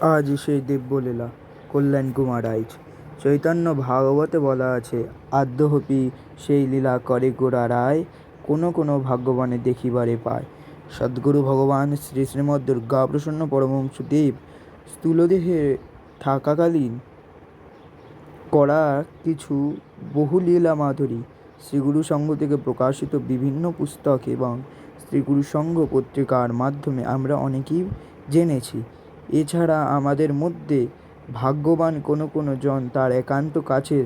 আজ সেই দিব্যলীলা, কল্যাণ কুমার আইচ। চৈতন্য ভাগবতে বলা আছে, আদ্যহপি সেই লীলা করে গোড়া রায়, কোনো কোনো ভাগ্যবানে দেখিবারে পায়। সদ্গুরু ভগবান শ্রী শ্রীমৎ দুর্গাপ্রসন্ন পরমহংসদেব, স্থূলদেহে থাকাকালীন করা কিছু বহু লীলা মাধুরী, শ্রীগুরু সংঘ থেকে প্রকাশিত বিভিন্ন পুস্তক এবং শ্রীগুরু সংঘ পত্রিকার মাধ্যমে আমরা অনেকেই জেনেছি। এছাড়া আমাদের মধ্যে ভাগ্যবান কোনো কোনো জন তার একান্ত কাছের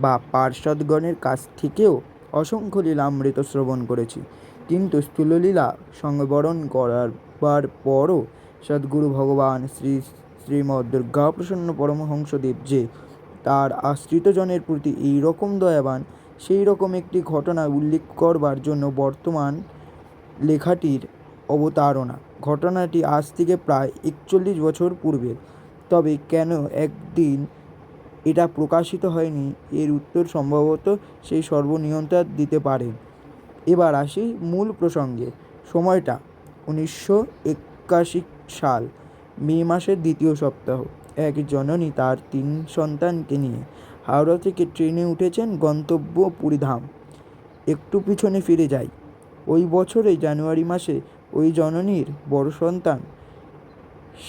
বা পার্ষদগণের কাছ থেকেও অসংখ্য লীলা লীলামৃত শ্রবণ করেছি। কিন্তু স্থূললীলা সংবরণ করার পরও সদ্গুরু ভগবান শ্রী শ্রীমৎ দুর্গাপ্রসন্ন পরমহংসদেব যে তার আশ্রিতজনের প্রতি এই রকম দয়াবান, সেই রকম একটি ঘটনা উল্লেখ করবার জন্য বর্তমান লেখাটির অবতারণা। ঘটনাটি আজ থেকে প্রায় একচল্লিশ বছর পূর্বের তবে কেন একদিন এটা প্রকাশিত হয়নি এর উত্তর সম্ভবত সেই সর্বনিয়ন্তা দিতে পারে। এবার আসি মূল প্রসঙ্গে। সময়টা উনিশশো একাশি সাল, মে মাসের দ্বিতীয় সপ্তাহ। এক জননী তার তিন সন্তানকে নিয়ে হাওড়া থেকে ট্রেনে উঠেছেন গন্তব্য পুরীধাম একটু পিছনে ফিরে যাই। ওই বছরে জানুয়ারি মাসে ওই জননীর বড় সন্তান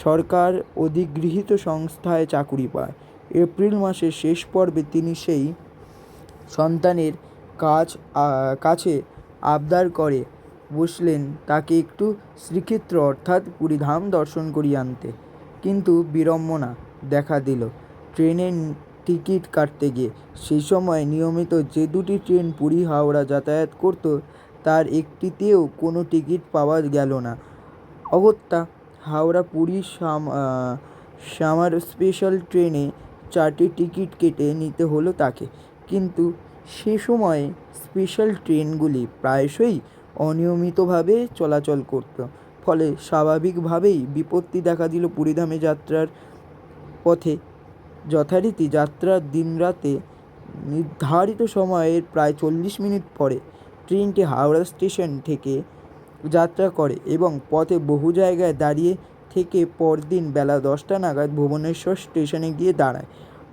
সরকার অধিগৃহীত সংস্থায় চাকুরি পায়। এপ্রিল মাসের শেষ পর্বে তিনি সেই সন্তানের কাজ কাছে আবদার করে বসলেন তাকে একটু শ্রীক্ষেত্র অর্থাৎ পুরীধাম দর্শন করিয়ে আনতে। কিন্তু বিড়ম্বনা দেখা দিল। ট্রেনের টিকিট কাটতে গিয়ে সেই সময় নিয়মিত যে দুটি ট্রেন পুরী হাওড়া যাতায়াত করত তার একটিতেও কোনো টিকিট পাওয়া গেল না। অগত্যা, হাওড়া পুরী সামার স্পেশাল ট্রেনে চারটি টিকিট কেটে নিতে হলো তাকে। কিন্তু সে সময়ে স্পেশাল ট্রেনগুলি প্রায়শই অনিয়মিতভাবে চলাচল করত। ফলে স্বাভাবিকভাবেই বিপত্তি দেখা দিল পুরীধামে যাত্রার পথে। যথারীতি যাত্রার দিন রাতে নির্ধারিত সময়ের প্রায় চল্লিশ মিনিট পরে ট্রেনটি হাওড়া স্টেশন থেকে যাত্রা করে এবং পথে বহু জায়গায় দাঁড়িয়ে থেকে পরদিন বেলা দশটা নাগাদ ভুবনেশ্বর স্টেশনে গিয়ে দাঁড়ায়।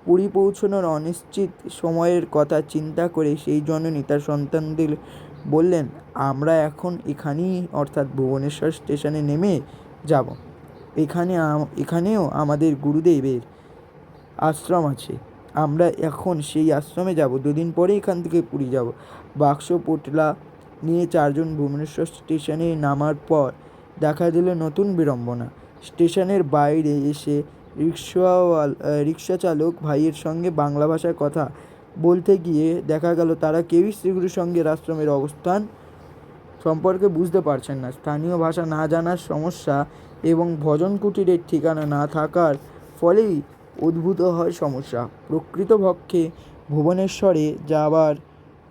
পুরী পৌঁছানোর অনিশ্চিত সময়ের কথা চিন্তা করে সেই জননী তার সন্তানদের বললেন, আমরা এখন এখানেই অর্থাৎ ভুবনেশ্বর স্টেশনে নেমে যাব। এখানে এখানেও আমাদের গুরুদেবের আশ্রম আছে। আমরা এখন সেই আশ্রমে যাব, দুদিন পরে এখান থেকে পুরী যাব। বাক্স, পোটলা নিয়ে চারজন ভুবনেশ্বর স্টেশনে নামার পর দেখা দিল নতুন বিড়ম্বনা। স্টেশনের বাইরে এসে রিক্সাওয়াল রিক্সা চালক ভাইয়ের সঙ্গে বাংলা ভাষায় কথা বলতে গিয়ে দেখা গেল তারা কেউই শ্রীগুরুর সঙ্গে আশ্রমের অবস্থান সম্পর্কে বুঝতে পারছেন না। স্থানীয় ভাষা না জানার সমস্যা এবং ভজন কুটিরের ঠিকানা না থাকার ফলেই উদ্ভূত হয় সমস্যা। প্রকৃতপক্ষে ভুবনেশ্বরে যাবার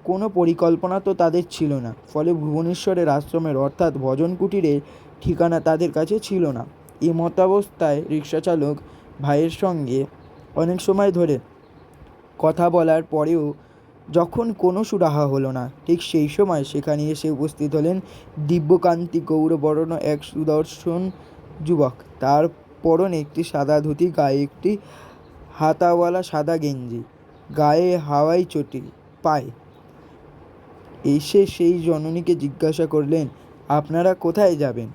কোনো পরিকল্পনা তো তাদের ছিল না, ফলে ভুবনেশ্বরের আশ্রমের অর্থাৎ ভজন কুটিরের ঠিকানা তাদের কাছে ছিল না। এ মতাবস্থায় রিক্সাচালক ভাইয়ের সঙ্গে অনেক সময় ধরে কথা বলার পরেও যখন কোনো সুরাহা হলো না, ঠিক সেই সময় সেখানে এসে উপস্থিত হলেন দিব্যকান্তি গৌরবর্ণ এক সুদর্শন যুবক। তার পরনে একটি সাদা ধুতি, গায়ে একটি হাতাওয়ালা সাদা গেঞ্জি, গায়ে হাওয়াই চটি, পায়। এসে সেই জননীকে জিজ্ঞাসা করলেন, আপনারা কোথায় যাবেন?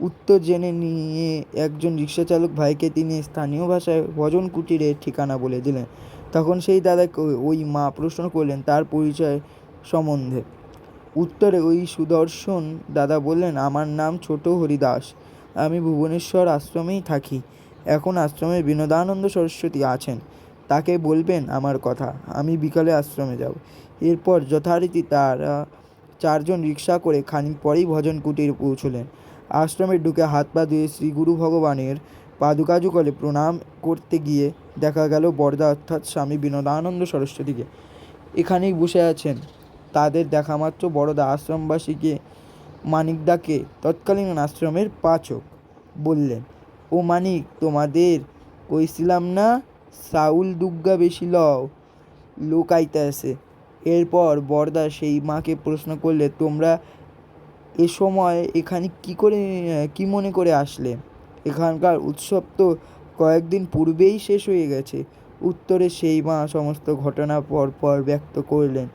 উত্তর জেনে নিয়ে একজন রিক্সাচালক ভাইকে তিনি স্থানীয় ভাষায় ভজন কুটিরের ঠিকানা বলে দিলেন। তখন সেই দাদাকে ওই মা প্রশ্ন করলেন, তার পরিচয় সম্বন্ধে? উত্তরে ওই সুদর্শন দাদা বললেন, আমার নাম ছোট হরিদাস। আমি ভুবনেশ্বর আশ্রমেই থাকি। এখন আশ্রমে বিনোদানন্দ সরস্বতী আছেন। তাকে বলবেন আমার কথা, আমি বিকালে আশ্রমে যাব। এরপর যথারীতি তারা চারজন রিক্সা করে খানিক পরেই ভজন কুটির পৌঁছলেন। আশ্রমে ঢুকে হাত পা ধুয়ে শ্রী গুরু ভগবানের পাদুকাজুকলে প্রণাম করতে গিয়ে দেখা গেল বরদা অর্থাৎ স্বামী বিনোদানন্দ সরস্বতীকে। এখানেই বসে আছেন। তাদের দেখা মাত্র বড়দা আশ্রমবাসীকে মানিকদাকে তৎকালীন আশ্রমের পাচক বললেন, ও মানিক, তোমাদের কইছিলাম না সাউল দুগ্গা বেশি লও, লোক আইতাছে এরপর বরদা সেই মাকে প্রশ্ন করলে, তোমরা এ সময় এখানে কি করে, কি মনে করে আসলে? এখানকার উৎসব তো কয়েকদিন পূর্বেই শেষ হয়ে গেছে। উত্তরে সেই মা সমস্ত ঘটনা পর পর ব্যক্ত করলেন।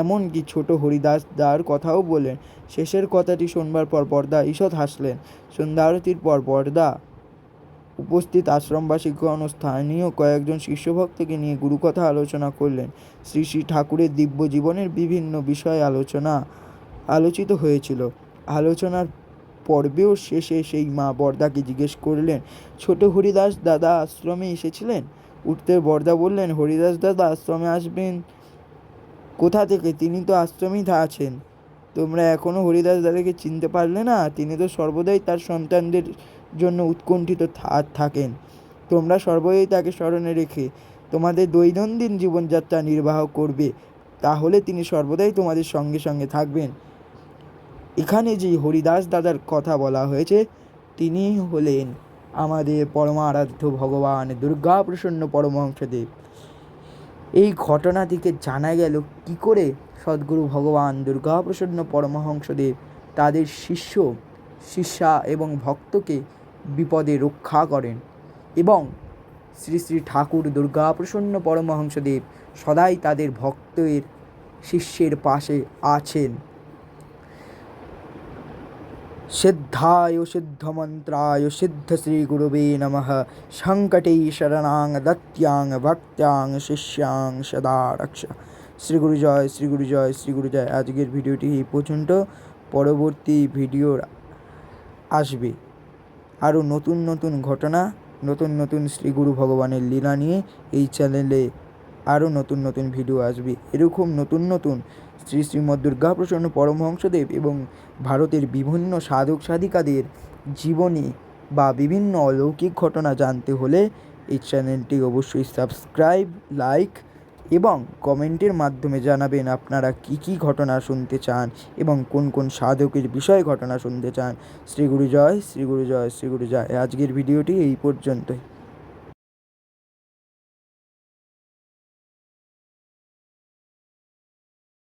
এমনকি ছোট হরিদাস দার কথাও বললেন। শেষের কথাটি শোনবার পর পর্দা ঈষৎ হাসলেন। সন্ধ্যা আরতির পর পর্দা উপস্থিত আশ্রমবাসীগণ ও স্থানীয় কয়েকজন শিষ্যভক্তকে নিয়ে গুরুকথা আলোচনা করলেন। শ্রী শ্রী ঠাকুরের দিব্য জীবনের বিভিন্ন বিষয়ে আলোচনা, আলোচিত হয়েছিল। আলোচনার পর্বেও শেষে সেই মা বরদাকে জিজ্ঞেস করলেন, ছোট হরিদাস দাদা আশ্রমে এসেছিলেন? উঠতে বরদা বললেন, হরিদাস দাদা আশ্রমে আসবেন কোথা থেকে? তিনি তো আশ্রমেই আছেন। তোমরা এখনও হরিদাস দাদাকে চিনতে পারলে না? তিনি তো সর্বদাই তার সন্তানদের জন্য উৎকণ্ঠিত থাকেন। তোমরা সর্বদাই তাকে স্মরণে রেখে তোমাদের দৈনন্দিন জীবনযাত্রা নির্বাহ করবে। তাহলে তিনি সর্বদাই তোমাদের সঙ্গে সঙ্গে থাকবেন। এখানে যে হরিদাস দাদার কথা বলা হয়েছে, তিনি হলেন আমাদের পরমারাধ্য ভগবান দুর্গা প্রসন্ন পরমহংসদেব। এই ঘটনা থেকে জানা গেল কি করে সদ্গুরু ভগবান দুর্গাপ্রসন্ন পরমহংসদেব তাদের শিষ্য, শিষ্যা এবং ভক্তকে বিপদে রক্ষা করেন এবং শ্রী শ্রী ঠাকুর দুর্গাপ্রসন্ন পরমহংসদেব সদাই তাদের ভক্তের শিষ্যের পাশে আছেন। সিদ্ধায় সিদ্ধমন্ত্রায় সিদ্ধ শ্রী গুরুবে নমঃ সংকটে শরণাং দত্যাং ভক্ত্যাং শিষ্যাং সদা রক্ষ শ্রী গুরু জয় শ্রী গুরু জয় শ্রী গুরু জয় আজকের ভিডিওটি এই পর্যন্ত। পরবর্তী ভিডিও আসবে। আরও নতুন নতুন ঘটনা, নতুন নতুন শ্রী গুরু ভগবানের লীলা নিয়ে এই চ্যানেলে আরও নতুন নতুন ভিডিও আসবে। এরকম নতুন নতুন শ্রী শ্রীমৎ দুর্গাপ্রসন্ন পরমহংসদেব এবং ভারতের বিভিন্ন সাধক সাধিকাদের জীবনী বা বিভিন্ন অলৌকিক ঘটনা জানতে হলে এই চ্যানেলটি অবশ্যই সাবস্ক্রাইব, লাইক এবং কমেন্টের মাধ্যমে জানাবেন আপনারা কী কী ঘটনা শুনতে চান এবং কোন কোন সাধকের বিষয়ে ঘটনা শুনতে চান। শ্রী গুরু জয় শ্রী গুরু জয় শ্রী গুরু জয়। আজকের ভিডিওটি এই পর্যন্তই।